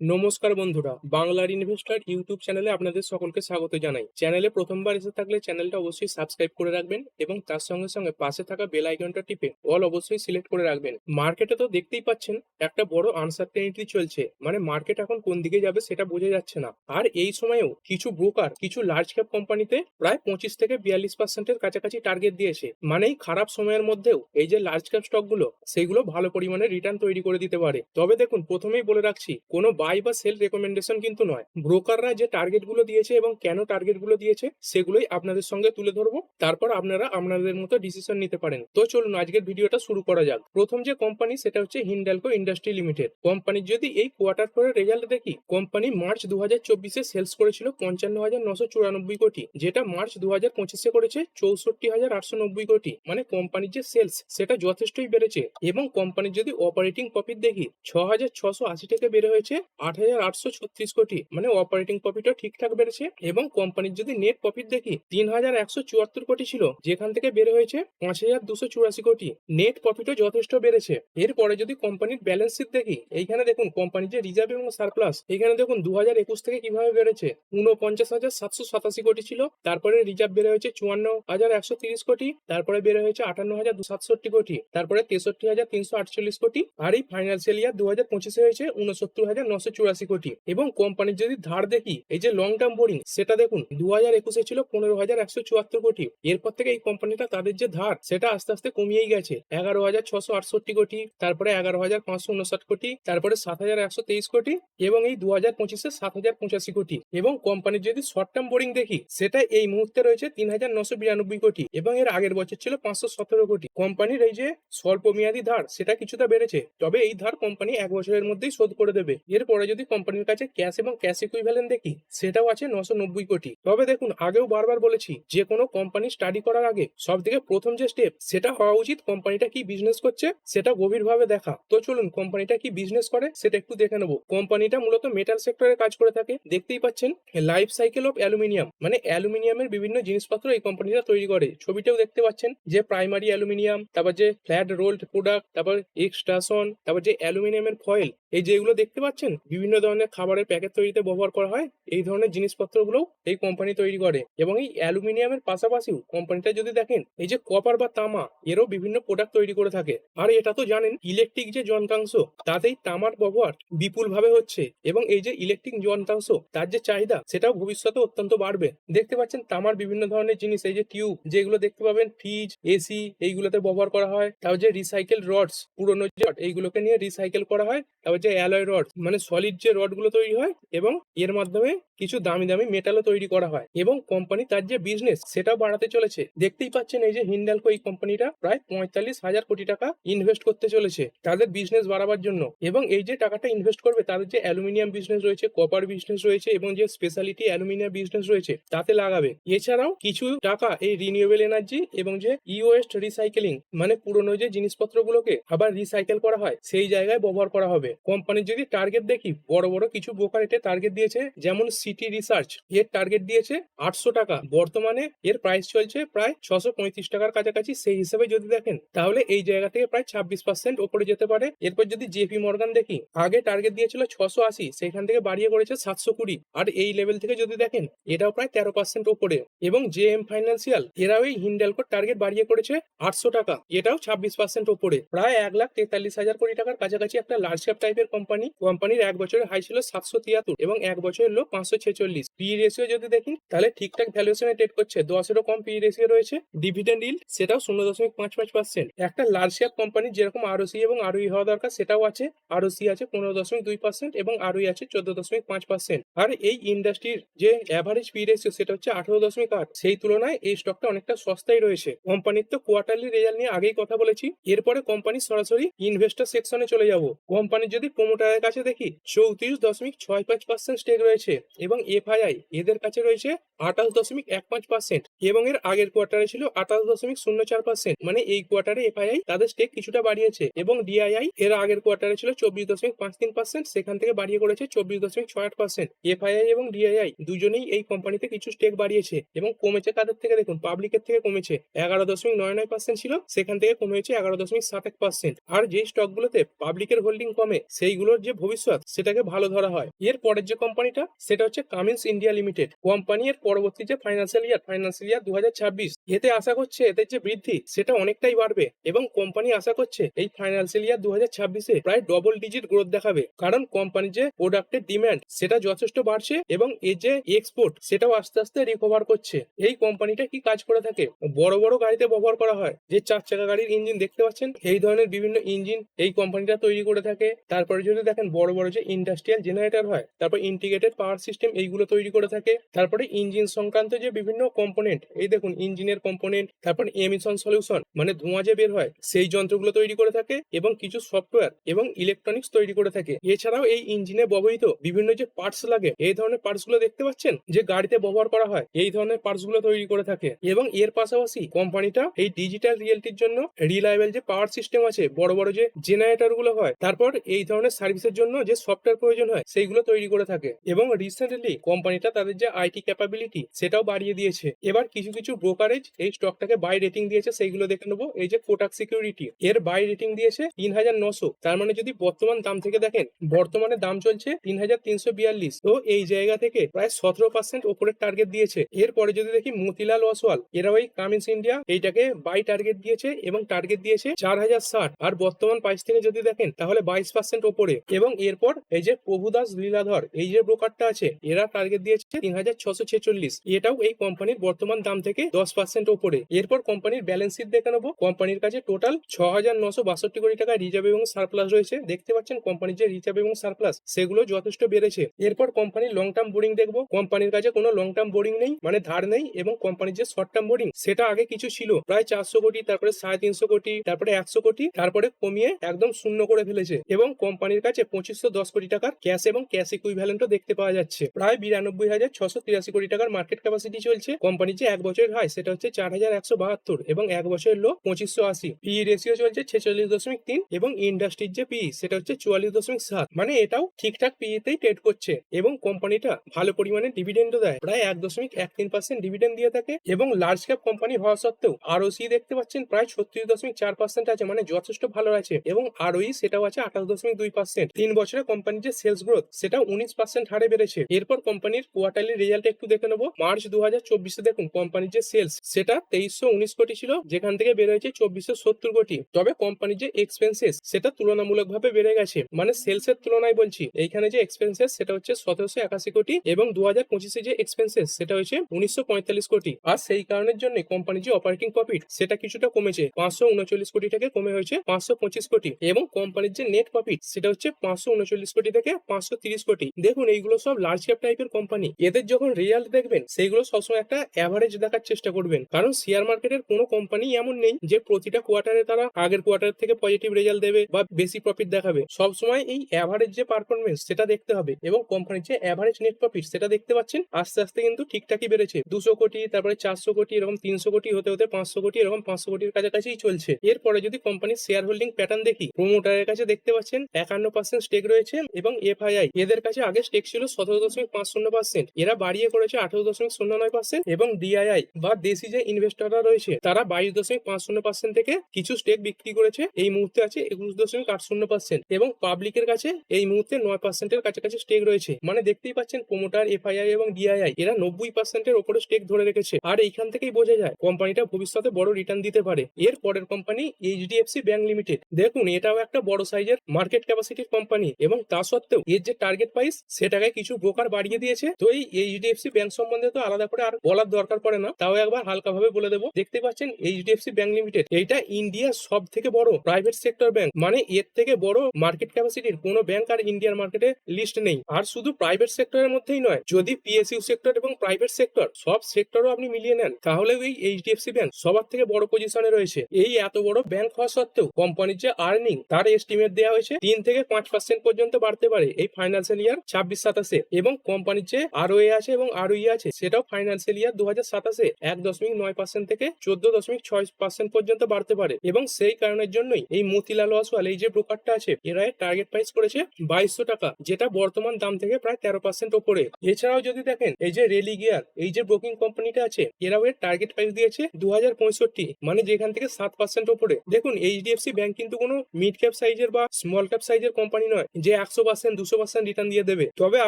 নমস্কার বন্ধুরা বাংলার ইনভেস্টর ইউটিউব চ্যানেলে আপনাদের সকলকে স্বাগত জানাই। চ্যানেলে প্রথমবার এসে থাকলে চ্যানেলটা অবশ্যই সাবস্ক্রাইব করে রাখবেন এবং তার সঙ্গে সঙ্গে পাশে থাকা বেল আইকনটা টিপে অল অবশ্যই সিলেক্ট করে রাখবেন। মার্কেটে তো দেখতেই পাচ্ছেন, একটা বড় আনসার্টেনিটি চলছে। মানে মার্কেট এখন কোন দিকে যাবে সেটা বোঝা যাচ্ছে না। আর এই সময়েও কিছু ব্রোকার কিছু লার্জ ক্যাপ কোম্পানিতে প্রায় পঁচিশ থেকে বিয়াল্লিশ পার্সেন্টের কাছাকাছি টার্গেট দিয়েছে। মানে এই খারাপ সময়ের মধ্যেও এই যে লার্জ ক্যাপ স্টকগুলো সেইগুলো ভালো পরিমাণে রিটার্ন তৈরি করে দিতে পারে। তবে দেখুন, প্রথমেই বলে রাখছি, কোনো বাই বা সেল রেকমেন্ডেশন কিন্তু নয়। ব্রোকাররা যে টার্গেটগুলো দিয়েছে এবং কেন টার্গেটগুলো দিয়েছে, সেগুলোই আপনাদের সঙ্গে তুলে ধরবো। তারপর আপনারা আপনাদের মতো ডিসিশন নিতে পারেন। তো চলুন আজকের ভিডিওটা শুরু করা যাক। প্রথম যে কোম্পানি সেটা হচ্ছে হিন্ডালকো ইন্ডাস্ট্রি লিমিটেড কোম্পানির যদি এই কোয়ার্টার ফোরের রেজাল্ট দেখি কোম্পানি মার্চ দু হাজার চব্বিশে সেলস করেছিল পঞ্চান্ন হাজার নশো চুরানব্বই কোটি, যেটা মার্চ দু হাজার পঁচিশে করেছে চৌষট্টি হাজার আটশো নব্বই কোটি। মানে কোম্পানির যে সেলস সেটা যথেষ্টই বেড়েছে। এবং কোম্পানির যদি অপারেটিং প্রফিট দেখি ছ হাজার ছশো আশি থেকে বেড়ে হয়েছে আট হাজার আটশো ছত্রিশ কোটি। মানে অপারেটিং প্রফিটও ঠিকঠাক বেড়েছে এবং কোম্পানির যদি নেট প্রফিট দেখি, তিন হাজার একশো চুয়াত্তর কোটি ছিল, যেখান থেকে বেড়ে হয়েছে পাঁচ হাজার দুশো চুরাশি কোটি। নেট প্রফিটও যথেষ্ট বেড়েছে। এরপরে যদি কোম্পানির ব্যালেন্স শিট দেখি, এইখানে দেখুন কোম্পানির যে রিজার্ভ এবং সারপ্লাস এখানে দেখুন দু হাজার একুশ থেকে কীভাবে বেড়েছে। উনপঞ্চাশ হাজার সাতশো সাতাশি কোটি ছিল, তারপরে রিজার্ভ বেড়ে হয়েছে চুয়ান্ন হাজার একশো তিরিশ কোটি, তারপরে বেড়ে হয়েছে আটান্ন হাজার সাতষট্টি কোটি, তারপরে তেষট্টি হাজার তিনশো আটচল্লিশ কোটি, আর এই ফাইন্যান্সিয়াল ইয়ার দু হাজার পঁচিশে হয়েছে উনসত্তর হাজার নশো চুরাশি কোটি। এবং কোম্পানির যদি ধার দেখি, এই যে লং টার্ম বোরিং সেটা দেখুন দু হাজার একুশে ছিল পনেরো হাজার একশো চুয়াত্তর কোটি। এরপর থেকে এই কোম্পানিটা তাদের যে ধার, সেটা আস্তে আস্তে কমিয়েই গেছে। এগারো হাজার ছশো আটষট্টি কোটি, তারপরে এগারো হাজার পাঁচশো উনষাট কোটি, তারপরে সাত হাজার একশো তেইশ কোটি, এবং এই দু হাজার পঁচিশে সাত হাজার পঁচাশি কোটি। এবং কোম্পানির যদি শর্ট টার্ম বোরিং দেখি, সেটা এই মুহূর্তে রয়েছে তিন হাজার নশো বিরানব্বই কোটি, এবং এর আগের বছর ছিল পাঁচশো সতেরো কোটি। কোম্পানির এই যে স্বল্প মেয়াদী ধার, সেটা কিছুটা বেড়েছে। তবে এই ধার কোম্পানি এক বছরের মধ্যেই শোধ করে দেবে। এরপরে যদি কোম্পানির কাছে ক্যাশ এবং ক্যাশ ইকুইভ্যালেন্ট দেখি, সেটাও আছে নশো নব্বই কোটি। তবে দেখুন, আগেও বারবার বলেছি, যে কোনো কোম্পানি স্টাডি করার আগে সব থেকে প্রথম যে স্টেপ সেটা হওয়া উচিত কোম্পানিটা কি বিজনেস করছে, সেটা গভীরভাবে দেখা। তো চলুন কোম্পানিটা কি বিজনেস করে, সেটা একটু দেখে নেব। কোম্পানিটা মূলত মেটাল সেক্টরে কাজ করে থাকে। দেখতেই পাচ্ছেন লাইফ সাইকেল অফ অ্যালুমিনিয়াম মানে অ্যালুমিনিয়ামের বিভিন্ন জিনিসপত্র এই কোম্পানিটা তৈরি করে। ছবিটাও দেখতে পাচ্ছেন, যে প্রাইমারি অ্যালুমিনিয়াম তারপর যে ফ্ল্যাট রোল্ড প্রোডাক্ট তারপর এক্সট্রাসন তারপর যে অ্যালুমিনিয়ামের ফয়েল এই যেগুলো দেখতে পাচ্ছেন বিভিন্ন ধরনের খাবারের প্যাকেট তৈরিতে ব্যবহার করা হয়। এই ধরনের জিনিসপত্রগুলো এই কোম্পানি তৈরি করে এবং এই অ্যালুমিনিয়ামের পাশাপাশিও কোম্পানিটা যদি দেখেন এই যে কপার বা তামা এরও বিভিন্ন প্রোডাক্ট তৈরি করে থাকে। আর এটা তো জানেন ইলেকট্রিক যে যন্ত্রাংশ তাতেই তামার ব্যবহার বিপুল ভাবে হচ্ছে এবং এই যে ইলেকট্রিক যন্ত্রাংশ তার যে চাহিদা সেটাও ভবিষ্যতে অত্যন্ত বাড়বে। দেখতে পাচ্ছেন তামার বিভিন্ন ধরনের জিনিস এই যে টিউব যেগুলো দেখতে পাবেন ফ্রিজ এসি এইগুলোতে ব্যবহার করা হয়। তারপর যে রিসাইকেল রডস পুরোনো rod, এইগুলোকে নিয়ে রিসাইকেল করা হয়। তারপর যে অ্যালয় রড মানে সলিড যে রডগুলো তৈরি হয় এবং এর মাধ্যমে কিছু দামি দামি মেটালও তৈরি করা হয় এবং কোম্পানি তার যে বিজনেস সেটাও বাড়াতে চলেছে। দেখতেই পাচ্ছেন এই যে হিন্ডালকো এই কোম্পানিটা প্রায় পঁয়তাল্লিশ হাজার কোটি টাকা ইনভেস্ট করতে চলেছে তাদের বিজনেস বাড়াবার জন্য এবং এই যে টাকাটা ইনভেস্ট করবে তাদের যে অ্যালুমিনিয়াম বিজনেস রয়েছে কপার বিজনেস রয়েছে এবং যে স্পেশালিটি অ্যালুমিনিয়াম বিজনেস রয়েছে তাতে লাগাবে। এছাড়াও কিছু টাকা এই রিনিউয়েবল এনার্জি এবং যে ইওয়েস্ট রিসাইকেলিং মানে পুরনো যে জিনিসপত্রগুলোকে আবার রিসাইকেল করা হয়, সেই জায়গায় ব্যবহার করা হবে। কোম্পানির যদি টার্গেট দেখি বড় বড় কিছু ব্রোকার এটা টার্গেট দিয়েছে, যেমন সিটি রিসার্চ এর টার্গেট দিয়েছে আটশো টাকা। বর্তমানে এর প্রাইস চলছে প্রায় ছশো পঁয়ত্রিশ টাকার কাছাকাছি। সেই হিসেবে যদি দেখেন, তাহলে এই জায়গা থেকে প্রায় ছাব্বিশ পার্সেন্ট ওপরে যেতে পারে। এরপর যদি জেপি মর্গান দেখি, আগে টার্গেট দিয়েছিল ছশো আশি, সেখান থেকে বাড়িয়ে করেছে সাতশো কুড়ি। আর এই লেভেল থেকে যদি দেখেন, এটাও প্রায় তেরো পার্সেন্ট ওপরে। এবং জে এম ফাইন্যান্সিয়াল এরাও এই হিন্ডালকোর টার্গেট বাড়িয়ে করেছে আটশো টাকা। এটাও ছাব্বিশ পার্সেন্ট ওপরে। প্রায় এক লাখ তেতাল্লিশ হাজার কোটি টাকার কাছাকাছি একটা লার্জ ক্যাপ টাইপের কোম্পানি কোম্পানির এক বছরের হাই ছিল সাতশো তিয়াত্তর এবং এক বছরের লো পাঁচশো ছেচল্লিশ। পি রেশিও যদি দেখি, তাহলে ঠিকঠাক ভ্যালুয়েশনে ট্রেড করছে। দশেরও কম পি রেশিও রয়েছে। ডিভিডেন্ড ইল সেটাও শূন্য দশমিক পাঁচ পাঁচ পার্সেন্ট একটা লার্জ ক্যাপ কোম্পানি যেরকম আরওসি এবং আরওই হওয়া দরকার, সেটাও আছে। আরওসি আছে পনেরো দশমিক দুই পার্সেন্ট এবং আরওই আছে চোদ্দ দশমিক পাঁচ পার্সেন্ট আর এই ইন্ডাস্ট্রির যে অ্যাভারেজ পি রেশিও সেটা হচ্ছে আঠারো দশমিক আট। সেই তুলনায় এই স্টকটা অনেকটা সস্তায় রয়েছে। কোম্পানির তো কোয়ার্টারলি রেজাল্ট নিয়ে আগেই কথা বলেছি। এরপরে কোম্পানি সরাসরি ইনভেস্টর সেকশনে চলে যাব। কোম্পানির যদি প্রোমোটারের কাছে দেখি চৌত্রিশ দশমিক ছয় পাঁচ পার্সেন্ট স্টেক রয়েছে এবং এফআইআই এদের কাছে রয়েছে আঠাশ দশমিক এক পাঁচ পার্সেন্ট এবং এর আগের কোয়ার্টারে ছিল আঠাশ দশমিক শূন্য চার পার্সেন্ট মানে এই কোয়ার্টারে এফআইআই তাদের স্টেক কিছুটা বাড়িয়েছে এবং ডিআইআই এর আগের কোয়ার্টারে ছিল চব্বিশ দশমিক পাঁচ তিন পার্সেন্ট সেখান থেকে বাড়িয়ে করেছে চব্বিশ দশমিক ছয় আট পার্সেন্ট এফআইআই এবং ডিআইআই দুজনেই এই কোম্পানিতে কিছু স্টেক বাড়িয়েছে এবং কমেছে কাদের থেকে? দেখুন পাবলিকের থেকে কমেছে। এগারো দশমিক নয় নয় পার্সেন্ট ছিল, সেখান থেকে কমেছে এগারো দশমিক সাত এক পার্সেন্ট আর যে স্টকগুলোতে পাবলিকের হোল্ডিং কমে, সেইগুলোর যে ভবিষ্যৎ সেটাকে ভালো ধরা হয়। এর পরের যে কোম্পানিটা, সেটা হচ্ছে কামিন্স ইন্ডিয়া লিমিটেড কোম্পানি এর পরবর্তী যে ফাইন্যান্সিয়াল ইয়ার ফাইন্যান্সিয়াল ইয়ার দু হাজার ছাব্বিশ, এতে আশা করছে এদের যে বৃদ্ধি, সেটা অনেকটাই বাড়বে এবং কোম্পানি আশা করছে এই ফাইন্যান্সিয়াল ইয়ার দু হাজার ছাব্বিশে প্রায় ডবল ডিজিট গ্রোথ দেখাবে। কারণ কোম্পানির যে প্রোডাক্টের ডিমান্ড সেটা যথেষ্ট বাড়ছে এবং এর যে এক্সপোর্ট সেটাও আস্তে আস্তে রিকভার করছে। এই কোম্পানিটা কি কাজ করে থাকে? বড় বড় গাড়িতে ব্যবহার করা হয়। যে চার চাকা গাড়ির ইঞ্জিন দেখতে পাচ্ছেন, এই ধরনের বিভিন্ন ইঞ্জিন এই কোম্পানিটা তৈরি করে থাকে। তারপরে যদি দেখেন বড় বড় যে ইন্ডাস্ট্রিয়াল জেনারেটর হয়, তারপর ইন্টিগ্রেটেড পাওয়ার সিস্টেম এইগুলো তৈরি করে থাকে, তারপরে ইঞ্জিন সংক্রান্ত যে বিভিন্ন কম্পোনেন্ট এই দেখুন ইঞ্জিনের কম্পোনেন্ট তারপর এমিশন সলিউশন মানে ধোঁয়া যে বের হয়, সেই যন্ত্রগুলো তৈরি করে থাকে এবং কিছু সফটওয়্যার এবং ইলেকট্রনিক্স তৈরি করে থাকে। এছাড়াও এই ইঞ্জিনে ব্যবহৃত বিভিন্ন যে পার্টস লাগে, এই ধরনের পার্টসগুলো দেখতে পাচ্ছেন? যে গাড়িতে ব্যবহার করা হয়, এই ধরনের পার্টসগুলো তৈরি করে থাকে। এবং এর পাশাপাশি কোম্পানিটা এই ডিজিটাল রিয়েলিটির জন্য রিলায়েবল যে পাওয়ার সিস্টেম আছে, বড় বড় যে জেনারেটরগুলো হয়, তারপর এই ধরনের সার্ভিসের জন্য যে সফটওয়্যার প্রয়োজন হয়, সেইগুলো তৈরি করে থাকে। এবং রিসেন্টলি কোম্পানিটা তাদের যে আইটি ক্যাপাবিলিটি সেটাও বাড়িয়ে দিয়েছে। এবার কিছু কিছু ব্রোকারেজ এই স্টকটাকে বাই রেটিং দিয়েছে, সেইগুলো দেখে নেব। এই যে কোটাক সিকিউরিটি এর বাই রেটিং দিয়েছে তিন হাজার নশো। তার মানে যদি বর্তমান দাম থেকে দেখেন, বর্তমানে দাম চলছে তিন হাজার তিনশো বিয়াল্লিশ। তো এই জায়গা থেকে প্রায় সতেরো পার্সেন্ট ওপরের টার্গেট দিয়েছে। এরপরে যদি দেখি মতিলাল ওয়াসওয়াল এরা ওই কামিন্স ইন্ডিয়া এইটাকে বাই টার্গেট দিয়েছে এবং টার্গেট দিয়েছে চার হাজার ষাট। আর বর্তমান প্রাইস থেকে যদি দেখেন, তাহলে বাইশ পার্সেন্ট ওপরে। এবং এরপর এই যে প্রভুদাস লীলাধর, এই যে ব্রোকারটা আছে, এরা টার্গেট দিয়েছে তিন হাজার ছশো ছেচল্লিশ। এটাও এই কোম্পানির বর্তমান দাম থেকে দশ পার্সেন্ট ওপরে এরপর কোম্পানির ব্যালেন্স শিট দেখে নেব। কোম্পানির কাছে টোটাল ছ হাজার নশো বাষট্টি কোটি টাকা রিজার্ভ এবং সারপ্লাস রয়েছে। দেখতে পাচ্ছেন কোম্পানির যে রিজার্ভ এবং সারপ্লাস সেগুলো যথেষ্ট বেড়েছে। এরপর কোম্পানির লং টার্ম বোর্ডিং দেখব। কোম্পানির কাছে কোনো লং টার্ম বোর্ডিং নেই মানে ধার নেই এবং কোম্পানির যে শর্ট টার্ম বোর্ডিং সেটা আগে কিছু ছিল। প্রায় চারশো কোটি, তারপরে সাড়ে তিনশো কোটি, তারপরে একশো কোটি, তারপরে কমিয়ে একদম শূন্য করে ফেলেছে। এবং কোম্পানির কাছে পঁচিশশো দশ কোটি টাকার ক্যাশ এবং ক্যাশ ইকুইভ্যালেন্টও দেখতে পাওয়া যাচ্ছে। প্রায় বিরানব্বই হাজার ছশো তিরাশি কোটি টাকার মার্কেট ক্যাপাসিটি চলছে। কোম্পানির যে এক বছরের হাই সেটা হচ্ছে চার হাজার একশো বাহাত্তর এবং এক বছরের লো পঁচিশশো আশি। পি রেশিও চলছে ছেচল্লিশ দশমিক তিন এবং ইন্ডাস্ট্রির যে পি সেটা হচ্ছে চুয়াল্লিশ দশমিক সাত। মানে এটাও ঠিকঠাক পি পিতেই ট্রেড করছে এবং কোম্পানিটা ভালো পরিমাণে ডিভিডেন্ডও দেয়। প্রায় এক দশমিক এক তিন পার্সেন্ট ডিভিডেন্ড দিয়ে থাকে এবং লার্জ ক্যাপ কোম্পানি হওয়া সত্ত্বেও আরও সি দেখতে পাচ্ছেন প্রায় ছত্রিশ দশমিক চার পার্সেন্ট আছে মানে যথেষ্ট ভালো আছে এবং আরওই সেটাও আছে আঠাশ দশমিক দুই পার্সেন্ট তিন বছরে কোম্পানির যে সেলস গ্রোথ সেটা উনিশ পার্সেন্ট হারে বেড়েছে। এরপর কোম্পানির কোয়ার্টারলি রেজাল্ট একটু দেখে নেব। মার্চ দু হাজার চব্বিশে দেখুন কোম্পানির যে সেলস সেটা তেইশশো উনিশ কোটি ছিল, যেখান থেকে হয়েছে চব্বিশশো সত্তর কোটি। তবে কোম্পানির যে এক্সপেন্সেস সেটা তুলনামূলকভাবে বেড়ে গেছে। মানে সেলস এর তুলনায় বলছি, এইখানে যে এক্সপেন্সেস সেটা হচ্ছে সতেরোশো একাশি কোটি এবং দু হাজার পঁচিশে যে এক্সপেন্সেস সেটা হচ্ছে উনিশশো পঁয়তাল্লিশ কোটি। আর সেই কারণের জন্য কোম্পানির যে অপারেটিং প্রফিট সেটা কিছুটা কমেছে। পাঁচশো উনচল্লিশ কোটি থেকে কমে হয়েছে পাঁচশো পঁচিশ কোটি। এবং কোম্পানির যে নেট প্রফিট সেটা হচ্ছে পাঁচশো উনচল্লিশ কোটি থেকে পাঁচশো তিরিশ কোটি। দেখুন, এইগুলো সব লার্জ ক্যাপ টাইপের কোম্পানি এদের যখন রেজাল্ট দেখবেন, সেইগুলো সবসময় একটা অ্যাভারেজ দেখার চেষ্টা করবেন। কারণ শেয়ার মার্কেটের কোনো কোম্পানি এমন নেই যে প্রতিটা কোয়ার্টারে তারা আগের কোয়ার্টার থেকে পজিটিভ রেজাল্ট দেবে বা বেশি প্রফিট দেখাবে। সবসময় এই অ্যাভারেজ যে পারফরমেন্স সেটা দেখতে হবে। এবং কোম্পানির যে অ্যাভারেজ নেট প্রফিট সেটা দেখতে পাচ্ছেন, আস্তে আস্তে কিন্তু ঠিকঠাকই বেড়েছে। দুশো কোটি, তারপরে চারশো কোটি, এরকম তিনশো কোটি হতে হতে পাঁচশো কোটি, এরকম পাঁচশো কোটির কাছাকাছিই চলছে। এরপরে যদি কোম্পানির শেয়ার হোল্ডিং প্যাটার্ন দেখি প্রোমোটারের কাছে দেখতে পাচ্ছেন, একান্ন পার্সেন্ট স্টেক রয়েছে। এবং এফআইআই। এদের কাছে আগে স্টেক ছিল সতেরো দশমিক পাঁচ শূন্য পার্সেন্ট এরা বাড়িয়ে করেছে আঠারো দশমিক শূন্য নয় পার্সেন্ট এবং ডিআইআই বা দেশি যে ইনভেস্টররা রয়েছে, তারা বাইশ দশমিক পাঁচ শূন্য পার্সেন্ট থেকে কিছু স্টেক বিক্রি করেছে। এই মুহূর্তে আছে একুশ দশমিক আট শূন্য পার্সেন্ট এবং পাবলিকের কাছে এই মুহূর্তে নয় পার্সেন্টের কাছাকাছি স্টেক রয়েছে। মানে দেখতেই পাচ্ছেন প্রোমোটার এফআইআই এবং ডিআইআই, এরা নব্বই পার্সেন্টের ওপরে স্টেক ধরে রেখেছে। আর এইখান থেকেই বোঝা যায়, কোম্পানিটা ভবিষ্যতে বড় রিটার্ন দিতে পারে। এর পরের কোম্পানি এইচডিএফসি ব্যাংক লিমিটেড দেখুন, এটাও একটা বড় সাইজের মার্কেট ক্যাপাসিটির কোম্পানি এবং তা সত্ত্বেও এর যে টার্গেট প্রাইস সেটাকে কিছু ব্রোকার বাড়িয়ে দিয়েছে। তো এই এইচডিএফসি ব্যাংক সম্বন্ধে তো আলাদা করে আর বলার দরকার পড়ে না। তাও একবার হালকা ভাবে বলে দেবো। দেখতে পাচ্ছেন এইচডিএফসি ব্যাংক লিমিটেড এইটা ইন্ডিয়ার সব থেকে বড় প্রাইভেট সেক্টর ব্যাংক মানে এর থেকে বড় মার্কেট ক্যাপাসিটির কোনো ব্যাংক আর ইন্ডিয়ার মার্কেটে লিস্ট নেই। আর শুধু প্রাইভেট সেক্টরের মধ্যেই নয়, যদি পিএসইউ সেক্টর এবং প্রাইভেট সেক্টর সব সেক্টরও আপনি মিলিয়ে নেন তাহলে এই এইচডিএফসি ব্যাংক সবার থেকে বড় পজিশনে রয়েছে। এই এত বড় ব্যাংক হওয়া সত্ত্বেও কোম্পানির যে আর্নিং তার এস্টিমেট দেওয়া হয়েছে তিন থেকে পাঁচ পার্সেন্ট পর্যন্ত। বাড়তে পারে। এই ফাইন্যান্সিয়াল ইয়ার ছাব্বিশ সাতাশে এবং কোম্পানির যে আরও আছে এবং আরও আছে, সেটাও ফাইন্যান্সিয়াল ইয়ার দু হাজার সাতাশে এক দশমিক নয় পার্সেন্ট থেকে চোদ্দ দশমিক ছয় পার্সেন্ট পর্যন্ত বাড়তে পারে এবং সেই কারণের জন্যই এই মতিলাল ওয়াসওয়াল, এই যে ব্রোকারটা আছে, এরা টার্গেট প্রাইস করেছে বাইশশো টাকা, যেটা বর্তমান দাম থেকে প্রায় তেরো পার্সেন্ট ওপরে। এছাড়াও যদি দেখেন, এই যে রেলি গিয়ার এই যে ব্রোকিং কোম্পানিটা আছে, এরাও এর টার্গেট প্রাইস দিয়েছে দু হাজার পঁয়ষট্টি মানে যেখান থেকে সাত পার্সেন্ট ওপরে। দেখুন, এইচডিএফসি ব্যাংক কিন্তু কোনো মিড ক্যাপ সাইজের বা স্মল ক্যাপ সাইজের কোম্পানি নয়। যে একশো পার্সেন্ট দুশো পার্সেন্ট রিটার্ন দিয়ে দেবে। তবে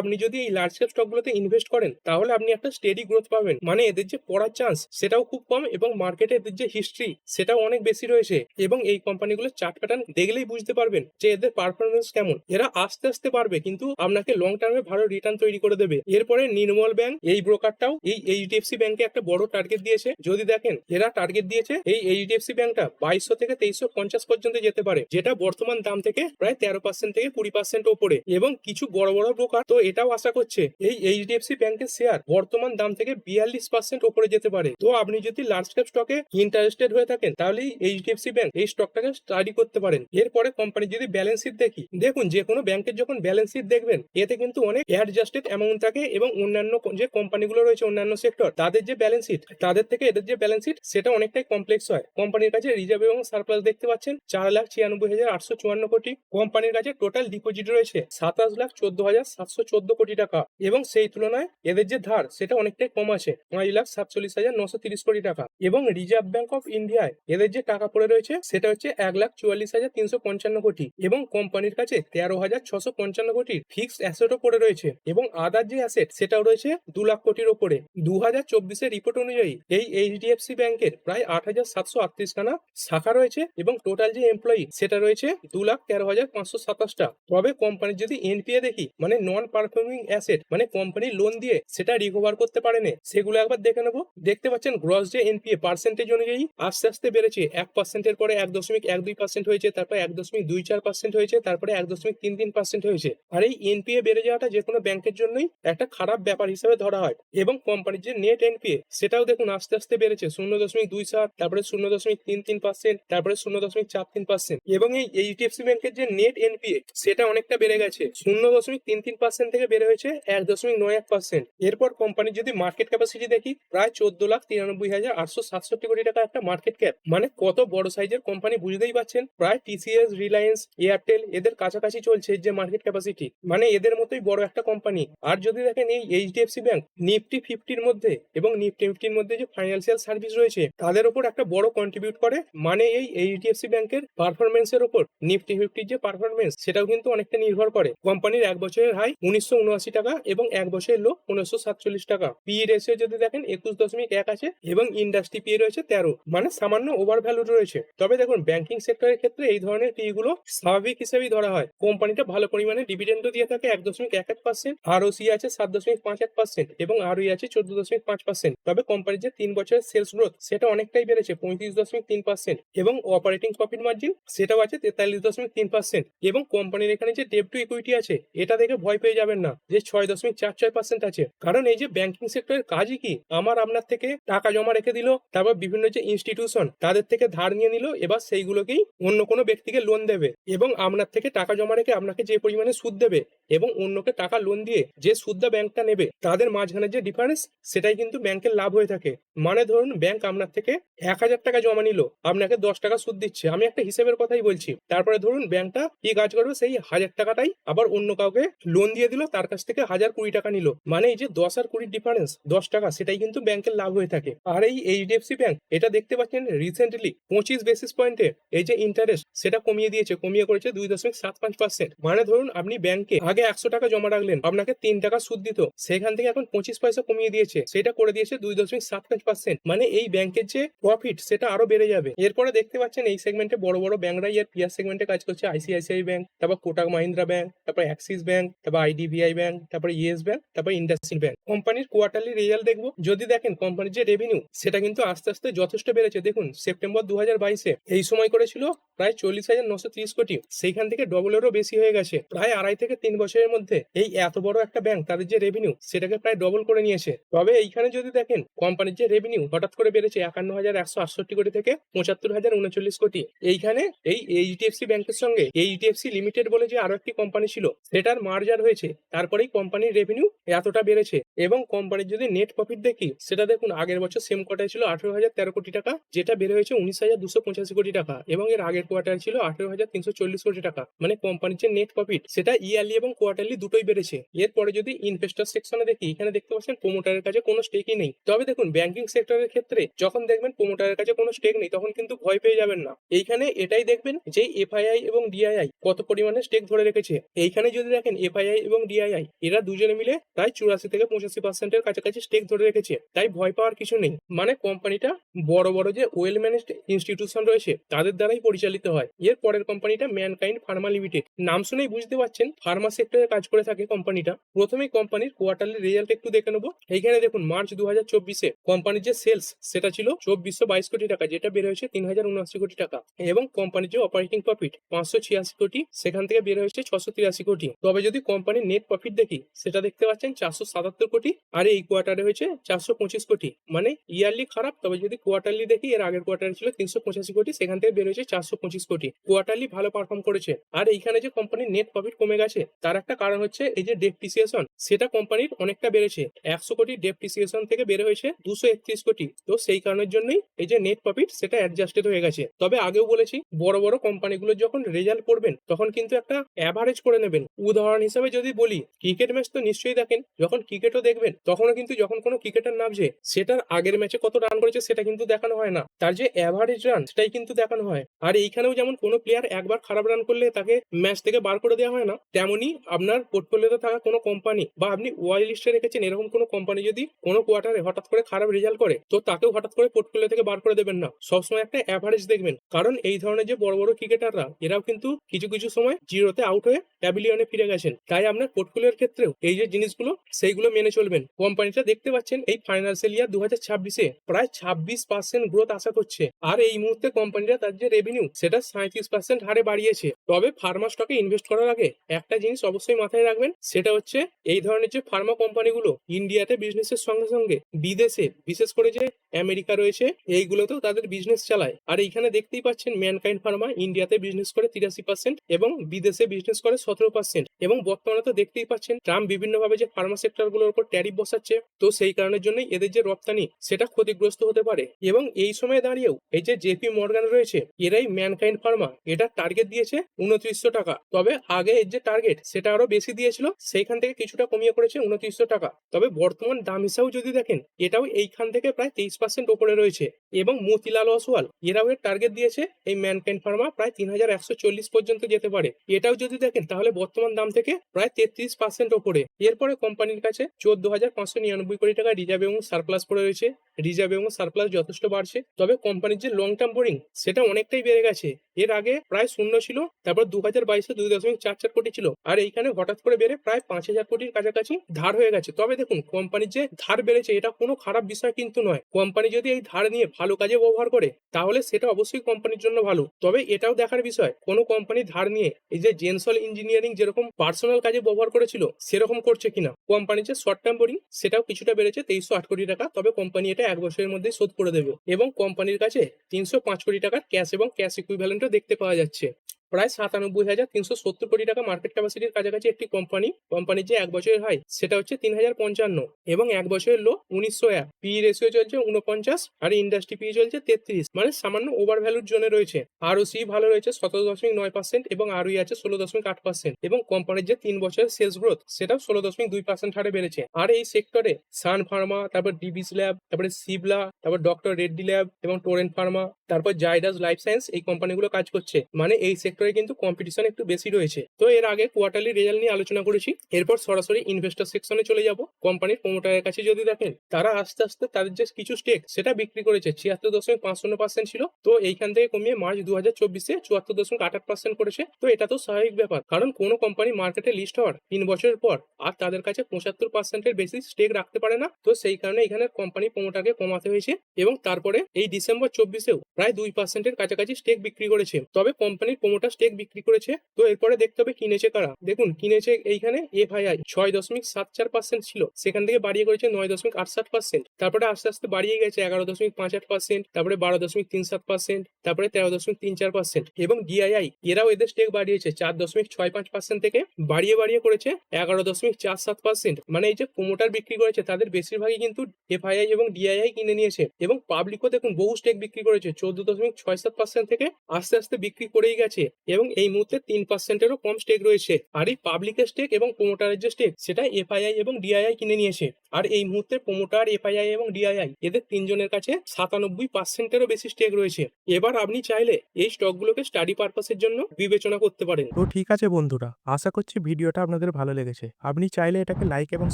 আপনি যদি এই লার্জ ক্যাপ স্টকগুলোতে ইনভেস্ট করেন, তাহলে আপনি একটা স্টেডি গ্রোথ পাবেন। মানে এদের যে পড়ার চান্স সেটাও খুব কম এবং মার্কেটে এদের যে হিস্ট্রি সেটাও অনেক বেশি রয়েছে। এবং এই কোম্পানিগুলোর চার্ট প্যাটার্ন দেখলেই বুঝতে পারবেন যে এদের পারফরমেন্স কেমন। এরা আস্তে আস্তে পারবে কিন্তু আপনাকে লং টার্মে ভালো রিটার্ন তৈরি করে দেবে। এরপরে নির্মল ব্যাংক, এই ব্রোকারটাও এই এইচডিএফসি ব্যাংকে একটা বড় টার্গেট দিয়েছে। যদি দেখেন, এরা টার্গেট দিয়েছে এই এইচডিএফসি ব্যাংকটা বাইশশো থেকে তেইশশো পঞ্চাশ পর্যন্ত যেতে পারে, যেটা বর্তমান দাম থেকে প্রায় তেরো পার্সেন্ট থেকে কুড়ি পার্সেন্ট ওপরে এবং কিছু বড় বড় ব্রোকার তো এটাও আশা করছে, এই এইচডিএফসি ব্যাংকের শেয়ার বর্তমান দাম থেকে বিয়াল্লিশ পার্সেন্ট ওপরে যেতে পারে। তো আপনি যদি লার্জ ক্যাপ স্টকে ইন্টারেস্টেড হয়ে থাকেন তাহলে এইচডিএফসি ব্যাংক এই স্টকটাকে স্টাডি করতে পারেন। এরপরে কোম্পানি যদি ব্যালেন্স শিট দেখি, দেখুন যে কোনো ব্যাংকের যখন ব্যালেন্স শিট দেখবেন, এতে কিন্তু অনেক অ্যাডজাস্টেড অ্যামাউন্ট থাকে এবং অন্যান্য যে কোম্পানিগুলো রয়েছে, অন্যান্য সেক্টর তাদের যে ব্যালেন্স শিট তাদের থেকে এদের যে ব্যালেন্স শিট সেটা অনেকটাই কমপ্লেক্স হয়। কোম্পানির কাছে রিজার্ভ এবং সারপ্লাস দেখতে পাচ্ছেন, চার লাখ ছিয়ানব্বই হাজার আটশো চুয়ান্ন কোটি। কোম্পানির কাছে টোটাল ডিপোজিট রয়েছে সাতাশ লাখ চোদ্দ হাজার সাতশো চোদ্দ কোটি টাকা। এবং সেই তুলনায় এদের যে ধার, সেটা অনেকটাই কম আছে পাঁচ লাখ সাতচল্লিশ হাজার নশো তিরিশ কোটি টাকা। এবং রিজার্ভ ব্যাংক অফ ইন্ডিয়ায় এদের যে টাকা পড়ে রয়েছে, সেটা হচ্ছে এক লাখ চুয়াল্লিশ হাজার তিনশো পঞ্চান্ন কোটি। এবং কোম্পানির কাছে তেরো হাজার ছশো পঞ্চান্ন কোটির ফিক্সড অ্যাসেটও পড়ে রয়েছে। এবং আদার যে অ্যাসেট সেটাও রয়েছে দু লাখ কোটির ওপরে। দু হাজার চব্বিশের রিপোর্ট অনুযায়ী এই এইচডিএফসি ব্যাংকের প্রায় আট হাজার সাতশো আটত্রিশ খানা শাখা রয়েছে এবং টোটাল যে এমপ্লয়ি সেটা রয়েছে দু লাখ তেরো হাজার পাঁচশো সাতাশটা। তবে কোম্পানির যদি এনপিএ দেখি মানে নন পারফর্মিং অ্যাসেট মানে কোম্পানি লোন দিয়ে সেটা রিকভার করতে পারেনি, সেগুলো একবার দেখে নেব। দেখতে পাচ্ছেন গ্রস যে এনপিএ পার্সেন্টেজ অনুযায়ী আস্তে আস্তে বেড়েছে, এক পার্সেন্টের পরে এক দশমিক এক দুই পার্সেন্ট হয়েছে, তারপর এক দশমিক দুই চার পার্সেন্ট হয়েছে, তারপরে এক দশমিক তিন তিন পার্সেন্ট হয়েছে। আর এই এনপিএ বেড়ে যাওয়াটা যে কোনো ব্যাংকের জন্যই একটা খারাপ ব্যাপার হিসেবে ধরা হয়। এবং কোম্পানির যে নেট এনপিএ সেটাও দেখুন আস্তে আস্তে বেড়েছে, শূন্য দশমিক দুই সাত, তারপরে শূন্য দশমিক তিন তিন পার্সেন্ট তারপরে শূন্য দশমিক চার তিন পার্সেন্ট এবং এই এইচডিএফসি ব্যাংকের যে নেট এনপিএ সেটা অনেকটা বেড়ে গেছে। শূন্য দশমিক তিন তিন পার্সেন্ট থেকে বেড়ে হয়েছে এক দশমিক নয় এক পার্সেন্ট এরপর কোম্পানির যদি মার্কেট ক্যাপাসিটি দেখি, প্রায় চোদ্দ লাখ তিরানব্বই হাজার আটশো সাতষট্টি কোটি টাকা একটা মার্কেট ক্যাপ মানে কত বড় সাইজের কোম্পানি বুঝতেই পাচ্ছেন? প্রায় টিসিএস রিলায়েন্স এয়ারটেল এদের কাছাকাছি চলছে যে মার্কেট ক্যাপাসিটি মানে এদের মতোই বড় একটা কোম্পানি আর যদি দেখেন এই এইচডিএফসি ব্যাংক নিফটি ফিফটির মধ্যে এবং নিফটি ফিফটির মধ্যে যে ফাইন্যান্সিয়াল সার্ভিস রয়েছে, তাদের উপর একটা বড় কন্ট্রিবিউট করে। মানে এই এইচডিএফসি ব্যাংকের পারফরমেন্সের উপর নিফটি ফিফটির যে পারফরমেন্স সেটাও কিন্তু অনেকটা নির্ভর করে। কোম্পানির এক বছরের হাই উনিশশো উনআশি টাকা এবং এক বছরের লো উনিশশো সাতচল্লিশ টাকা। পি রেশিও যদি দেখেন একুশ দশমিক এক আছে এবং ইন্ডাস্ট্রি পি রয়েছে তেরো মানে সামান্য ওভার ভ্যালু রয়েছে। তবে দেখুন ব্যাংকিং সেক্টরের ক্ষেত্রে এই ধরনের পি গুলো স্বাভাবিক হিসেবেই ধরা হয়। কোম্পানিটা ভালো পরিমাণে ডিভিডেন্ডও দিয়ে থাকে এক দশমিক এক এক পার্সেন্ট আর সি আছে সাত দশমিক পাঁচ এক পার্সেন্ট এবং আরই আছে চোদ্দ দশমিক পাঁচ পার্সেন্ট তবে কোম্পানির যে তিন বছরের সেলস গ্রোথ সেটা অনেকটাই বেড়েছে, পঁয়ত্রিশ দশমিক তিন পার্সেন্ট এবং অপারেটিং প্রফিট মার্জিন সেটাও আছে তেতাল্লিশ দশমিক তিন পার্সেন্ট এবং কোম্পানির এখানে যে ডেপ টু ইকুইটি আছে, এটা দেখে ভয় পেয়ে যাবেন না। যে ছয় দশমিক চার ছয় পার্সেন্ট আছে। কারণ এই যে ব্যাংকিং সেক্টরের কাজই কি? আমার আপনার থেকে টাকা জমা রেখে দিল, তারপর বিভিন্ন যে ইনস্টিটিউশন তাদের থেকে ধার নিয়ে নিল, এবার সেইগুলোকেই অন্য কোনো ব্যক্তিকে লোন দেবে। এবং আপনার থেকে টাকা জমা রেখে আপনাকে যে পরিমাণে সুদ দেবে, এবং অন্যকে টাকা লোন দিয়ে যে সুদটা ব্যাংকটা নেবে, তাদের মাঝখানে যে ডিফারেন্স সেটাই কিন্তু ব্যাংকের লাভ হয়ে থাকে। মানে ধরুন ব্যাংক আপনার থেকে এক হাজার টাকা জমা নিল, আপনাকে দশ টাকা সুদ দিচ্ছে। আমি একটা হিসেবের কথাই বলছি। তারপরে ধরুন, ব্যাংকটা কি কাজ করবে? সেই হাজার টাকাটাই আবার অন্য কাউকে লোন দিয়ে দিল, তার কাছ থেকে হাজার কুড়ি টাকা নিল। মানে এই যে দশ আর কুড়ির ডিফারেন্স দশ টাকা, সেটাই কিন্তু ব্যাংকের লাভ হয়ে থাকে। আর এই এইচডিএফসি ব্যাংক এটা দেখতে পাচ্ছেন রিসেন্টলি পঁচিশ বেসিস পয়েন্টে এই যে ইন্টারেস্ট সেটা কমিয়ে দিয়েছে, কমিয়ে করেছে দুই দশমিক সাত পাঁচ পার্সেন্ট মানে ধরুন আপনি ব্যাংকে আগে একশো টাকা জমা রাখলেন, আপনাকে তিন টাকা সুদ দিত, সেখান থেকে এখন পঁচিশ পয়সা কমিয়ে দিয়েছে, সেটা করে দিয়েছে দুই দশমিক সাত পাঁচ পার্সেন্ট মানে এই ব্যাংকের যে প্রফিট সেটা আরও বেড়ে যাবে। এরপরে দেখতে পাচ্ছেন এই সেগমেন্টে বড় বড় ব্যাংকরাই আর পিয়ার সেগমেন্টে কাজ করছে আইসিআইসিআই ব্যাংক তারপর কোটাক মাহিন্দ্রা ব্যাংক তারপর অ্যাক্সিস ব্যাংক তারপর আইডিবিআই ব্যাংক তারপর ইয়েস ব্যাংক তারপর ইন্ডাস্ট্রিয়াল ব্যাংক কোম্পানির কোয়ার্টারলি রেজাল্ট দেখব। যদি দেখেন কোম্পানির যে রেভিনিউ সেটা কিন্তু আস্তে আস্তে যথেষ্ট বেড়েছে। দেখুন সেপ্টেম্বর দু হাজার বাইশে এই সময় করেছিল প্রায় চল্লিশ হাজার নশো ত্রিশ কোটি। সেইখান থেকে ডবলেরও বেশি হয়ে গেছে। প্রায় আড়াই থেকে তিন বছরের মধ্যে এই এত বড় একটা ব্যাংক তাদের যে রেভিনিউ সেটাকে প্রায় ডবল করে নিয়েছে। তবে এইখানে যদি দেখেন কোম্পানির যে রেভিনিউ হঠাৎ করে বেড়েছে একান্ন হাজার একশো আটষট্টি কোটি থেকে পঁচাত্তর হাজার উনচল্লিশ কোটি। এইখানে এই এইচডিএফসি ব্যাংকের সঙ্গে এইচডিএফসি লিমিটেড বলে যে আরও একটি কোম্পানি ছিল। সেটার মার্জার হয়েছে। তারপরেই কোম্পানির রেভিনিউ এতটা বেড়েছে এবং কোম্পানির যদি নেট প্রফিট দেখি, সেটা দেখুন, আগের বছর সেম কোয়ার্টার ছিল আঠেরো হাজার তেরো কোটি টাকা, যেটা বেড়ে হয়েছে উনিশ হাজার দুশো পঁচাশি কোটি টাকা এবং এর আগের কোয়ার্টার ছিল আঠেরো হাজার তিনশো চল্লিশ কোটি টাকা। মানে কোম্পানির যে নেট প্রফিট সেটা ইয়ারলি এবং কোয়ার্টারলি দুটোই বেড়েছে। এরপরে যদি ইনভেস্টার সেকশনে দেখি, এখানে দেখতে পাচ্ছেন প্রোমোটারের কাছে কোনো স্টেকই নেই। তবে দেখুন ব্যাংকিং সেক্টরের ক্ষেত্রে যখন দেখবেন প্রোমোটারের কাছে কোনো স্টেক নেই, তখন কিন্তু ভয় পেয়ে যাবেন না। এইখানে এটাই দেখবেন যে এফআইআই এবং ডিআইআই কত পরিমাণে স্টেক ধরে করে রেখেছে। এইখানে যদি দেখেন এফআইআই এবং ডিআইআই, এরা দুজনে মিলে প্রায় চুরাশি থেকে পঁচাশি পার্সেন্টের কাছাকাছি স্টেক ধরে রেখেছে। তাই ভয় পাওয়ার কিছু নেই। মানে কোম্পানিটা বড় বড় যে ওয়েল ম্যানেজড ইনস্টিটিউশন রয়েছে, তাদের দ্বারাই পরিচালিত হয়। এর পরের কোম্পানিটা ম্যানকাইন্ড ফার্মা লিমিটেড নাম শুনেই বুঝতে পারছেন ফার্মা সেক্টরে কাজ করে থাকে কোম্পানিটা। প্রথমেই কোম্পানির কোয়ার্টারলি রেজাল্ট একটু দেখে নেব। এইখানে দেখুন মার্চ দু হাজার চব্বিশে কোম্পানির যে সেলস সেটা ছিল চব্বিশশো বাইশ কোটি টাকা, যেটা বের হয়েছে তিন হাজার উনআশি কোটি টাকা। এবং কোম্পানির যে অপারেটিং প্রফিট পাঁচশো ছিয়াশি কোটি, সেখান থেকে বের হয়েছে ছশো তিরাশি কোটি। তবে যদি কোম্পানির নেট প্রফিট দেখি, সেটা দেখতে পাচ্ছেন চারশো সাতাত্তর কোটি আর এই কোয়ার্টারে হয়েছে চারশো পঁচিশ কোটি। মানে ইয়ারলি খারাপ, তবে যদি কোয়ার্টারলি দেখি, এর আগের কোয়ার্টারে ছিল তিনশো পঁচাশি কোটি, সেখান থেকে বের হয়েছে চারশো পঁচিশ কোটি। কোয়ার্টারলি ভালো পারফর্ম করেছে। আর এইখানে যে কোম্পানির নেট প্রফিট কমে গেছে, তার একটা কারণ হচ্ছে এই যে ডেপ্রিসিয়েশন সেটা কোম্পানির অনেকটা বেড়েছে। একশো কোটি ডেপ্রিসিয়েশন থেকে বের হয়েছে দুশো একত্রিশ কোটি। তো সেই কারণের জন্যই এই যে নেট প্রফিট সেটা অ্যাডজাস্টেড হয়ে গেছে। তবে আগেও বলেছি, বড় বড় কোম্পানিগুলো যখন রেজাল্ট করবেন, তখন কিন্তু একটা অ্যাভারেজ করে নেবেন। উদাহরণ হিসেবে যদি বলি ক্রিকেট ম্যাচ তো নিশ্চয়ই দেখেন, যখন ক্রিকেটও দেখবেন, তখনও কিন্তু যখন কোনো ক্রিকেটার নামছে, সেটার আগের ম্যাচে কত রান করেছে সেটা কিন্তু দেখানো হয় না। তার যে অ্যাভারেজ রান সেটাই কিন্তু দেখানো হয়। আর এইখানেও যেমন কোনো প্লেয়ার একবার খারাপ রান করলে তাকে ম্যাচ থেকে বার করে দেওয়া হয় না তেমনি আপনার পোর্টফোলিওতে থাকা কোনো কোম্পানি বা আপনি ওয়াই লিস্টে রেখেছেন, এরকম কোনো কোম্পানি যদি কোনো কোয়ার্টারে হঠাৎ করে খারাপ রেজাল্ট করে, তো তাকেও হঠাৎ করে পোর্টফোলিও থেকে বার করে দেবেন না। সবসময় একটা অ্যাভারেজ দেখবেন। কারণ এই ধরনের যে বড় বড় ক্রিকেটাররা এরাও কিন্তু কিছু কিছু সময় জিরোতে আউট হয়ে প্যাভিলিয়নে ফিরে গেছেন। তাই আপনার পোর্টফোলিওর ক্ষেত্রেও এই যে জিনিসগুলো, সেইগুলো মেনে চলবেন। কোম্পানিটা দেখতে পাচ্ছেন, এই ফাইন্যান্সিয়াল ইয়ার দু হাজার ছাব্বিশে প্রায় ছাব্বিশ পার্সেন্ট গ্রোথ আশা করছে। আর এই মুহূর্তে কোম্পানিটা তার যে রেভিনিউ সেটা সাঁত্রিশ পার্সেন্ট হারে বাড়িয়েছে। তবে ফার্মা স্টকে ইনভেস্ট করার আগে একটা জিনিস অবশ্যই মাথায় রাখবেন, সেটা হচ্ছে এই ধরনের যে ফার্মা কোম্পানিগুলো ইন্ডিয়াতে বিজনেসের সঙ্গে সঙ্গে বিদেশে, বিশেষ করে যে আমেরিকা রয়েছে, এইগুলোতেও তাদের বিজনেস চালায়। আর এইখানে দেখতেই পাচ্ছেন ম্যানকাইন্ড ফার্মা ইন্ডিয়াতে বিজনেস করে তিরাশি পার্সেন্ট এবং বিদেশে বিজনেস করে সতেরো পার্সেন্ট এবং বর্তমানে তো দেখতেই পাচ্ছেন ট্রাম্প বিভিন্নভাবে যে ফার্মা সেক্টরগুলোর উপর ট্যারিফ বসাচ্ছে, তো সেই কারণের জন্যই এদের যে রপ্তানি সেটা ক্ষতিগ্রস্ত হতে পারে। এবং এই সময়ে দাঁড়িয়েও এই যে জেপি মর্গান রয়েছে, এরাই ম্যানকাইন্ড ফার্মা এটা টার্গেট দিয়েছে উনত্রিশশো টাকা। তবে আগে এর যে টার্গেট সেটা আরও বেশি দিয়েছিল, সেইখান থেকে কিছুটা কমিয়ে করেছে উনত্রিশশো টাকা। তবে বর্তমান দাম হিসাবেও যদি দেখেন, এটাও এইখান থেকে প্রায় তেইশ পার্সেন্ট ওপরে রয়েছে। এবং মতিলাল অসওয়াল, এরাও এর টার্গেট দিয়েছে এই ম্যানকাইন্ড ফার্মা প্রায় তিন হাজার একশো চল্লিশ পর্যন্ত যেতে পারে। এটাও যদি দেখেন, তাহলে বর্তমান দাম থেকে প্রায় তেত্রিশ পার্সেন্ট ওপরে। এরপরে কোম্পানির কাছে চোদ্দ হাজার পাঁচশো নিরানব্বই কোটি টাকা রিজার্ভ এবং সারপ্লাস পড়ে রয়েছে। রিজার্ভ এবং সারপ্লাস যথেষ্ট বাড়ছে, তবে কোম্পানির যে লং টার্ম বোরিং সেটা অনেকটাই বেড়ে গেছে। এর আগে প্রায় শূন্য ছিল, তারপর দু হাজার বাইশে দুই দশমিক চার চার কোটি ছিল। আর এইখানে হঠাৎ করে বেড়ে প্রায় পাঁচ হাজার কোটির কাছাকাছি ধার হয়ে গেছে। তবে দেখুন, কোম্পানির যে ধার বেড়েছে, এটা কোনো খারাপ বিষয় কিন্তু নয়। কোম্পানি যদি এই ধার নিয়ে ভালো কাজে ব্যবহার করে, তাহলে সেটা অবশ্যই কোম্পানির জন্য ভালো। তবে এটাও দেখার বিষয়, কোনো কোম্পানি ধার নিয়ে এই যে জেনসল ইঞ্জিনিয়ারিং যেরকম পার্সোনাল কাজে ব্যবহার করেছিল, সেরকম করছে কিনা? কোম্পানির যে শর্ট টার্ম বোরিং সেটাও কিছুটা বেড়েছে তেইশশো আট কোটি টাকা, তবে কোম্পানি এটা এক বছরের মধ্যে শোধ করে দেবে। এবং কোম্পানির কাছে তিনশো পাঁচ কোটি টাকার ক্যাশ এবং ক্যাশ ইকুইভ্যালেন্টও দেখতে পাওয়া যাচ্ছে। প্রায় সাতানব্বই হাজার তিনশো সত্তর কোটি টাকা মার্কেট ক্যাপাসিটির কাছাকাছি একটি কোম্পানি কোম্পানির যে এক বছরের হাই সেটা হচ্ছে তিন হাজার পঞ্চান্ন। এবং এক বছরের লো উনিশশো এক। পি রেশিও চলছে উনপঞ্চাশ আর ইন্ডাস্ট্রি পি চলছে তেত্রিশ। মানে সামান্য ওভার ভ্যালুর জন্য রয়েছে। আরও সি ভালো রয়েছে সতেরো দশমিক নয় পার্সেন্ট এবং আরই আছে ষোলো দশমিক আট পার্সেন্ট এবং কোম্পানির যে তিন বছরের সেলস গ্রোথ সেটাও ষোলো দশমিক দুই পার্সেন্ট হারে বেড়েছে। আর এই সেক্টরে সান ফার্মা তারপর ডিবিস ল্যাব তারপরে সিবলা তারপর ডক্টর রেড্ডি ল্যাব এবং টোরেন্ট ফার্মা তারপর জাইডাস লাইফ সায়েন্স এই কোম্পানিগুলো কাজ করছে। মানে এই সেক্টরে কিন্তু কম্পিটিশন একটু বেশি রয়েছে। তো এর আগে কোয়ার্টারলি রেজাল্ট নিয়ে আলোচনা করেছি। এরপর সরাসরি ইনভেস্টর সেকশনে চলে যাব। কোম্পানির প্রমোটারের কাছে যদি দেখেন, তারা আস্তে আস্তে তাদের যে কিছু স্টেক সেটা বিক্রি করেছে। ছিয়াত্তর দশমিক পাঁচ শূন্য পার্সেন্ট ছিল। তো এইখান থেকে কমিয়ে মার্চ দু হাজার চব্বিশে চুয়াত্তর দশমিক আট আট পার্সেন্ট করেছে। তো এটা তো স্বাভাবিক ব্যাপার। কারণ কোনো কোম্পানি মার্কেটে লিস্ট হওয়ার তিন বছরের পর আর তাদের কাছে পঁচাত্তর পার্সেন্টের বেশি স্টেক রাখতে পারে না। তো সেই কারণে এখানে কোম্পানি প্রমোটারকে কমাতে হয়েছে এবং তারপরে এই ডিসেম্বর চব্বিশেও প্রায় দুই পার্সেন্টের কাছাকাছি স্টেক বিক্রি করেছে। তবে কোম্পানির প্রমোটার স্টেক বিক্রি করেছে। তো এরপরে দেখতে হবে কিনেছে কারা। দেখুন, কিনেছে এইখানে এফআইআই ছয় দশমিক সাত চার পার্সেন্ট ছিল। সেখান থেকে বাড়িয়ে করেছে নয় দশমিক আট সাত পার্সেন্ট। তারপরে আস্তে আস্তে বাড়িয়ে গেছে এগারো দশমিক পাঁচ আট পার্সেন্ট, তারপরে বারো দশমিক তিন সাত পার্সেন্ট, তারপরে তেরো দশমিক তিন চার পার্সেন্ট এবং ডিআইআই এরাও এদের স্টেক বাড়িয়েছে চার দশমিক ছয় পাঁচ পার্সেন্ট থেকে বাড়িয়ে বাড়িয়ে করেছে এগারো দশমিক চার সাত পার্সেন্ট। মানে এই যে প্রমোটার বিক্রি করেছে, তাদের বেশিরভাগই কিন্তু এফআইআই এবং ডিআইআই কিনে নিয়েছে এবং পাবলিকও দেখুন বহু স্টেক বিক্রি করেছে, চোদ্দ দশমিক ছয় সাত পার্সেন্ট থেকে আস্তে আস্তে বিক্রি করেই গেছে। এবং এই মুহূর্তে তিন পার্সেন্টেরও কম স্টেক রয়েছে। আর এই পাবলিকের স্টেক এবং প্রোমোটারের যে স্টেক সেটা এফআইআই এবং ডিআইআই কিনে নিয়েছে। আর এই মুহূর্তে প্রোমোটার এফআইআই এবং ডিআইআই এদের তিনজনের কাছে সাতানব্বই পার্সেন্টেরও বেশি স্টেক রয়েছে। এবার আপনি চাইলে এই স্টকগুলোকে স্টাডি পারপাসের জন্য বিবেচনা করতে পারেন। তো ঠিক আছে বন্ধুরা, আশা করছি ভিডিওটা আপনাদের ভালো লেগেছে। আপনি চাইলে এটাকে লাইক এবং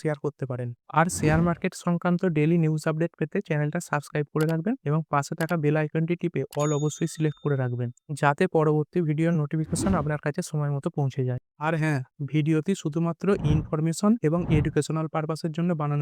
শেয়ার করতে পারেন। আর শেয়ার মার্কেট সংক্রান্ত ডেলি নিউজ আপডেট পেতে চ্যানেলটা সাবস্ক্রাইব করে রাখবেন এবং পাশে থাকা বেল আইকনটি টিপে অল অবশ্যই সিলেক্ট করে রাখবেন, যাতে পরবর্তী ভিডিওর নোটিফিকেশন আপনার কাছে সময় মতো পৌঁছে যায়। আর হ্যাঁ ভিডিওটি শুধুমাত্র ইনফরমেশন এবং এডুকেশনাল পারপাসের জন্য বানানো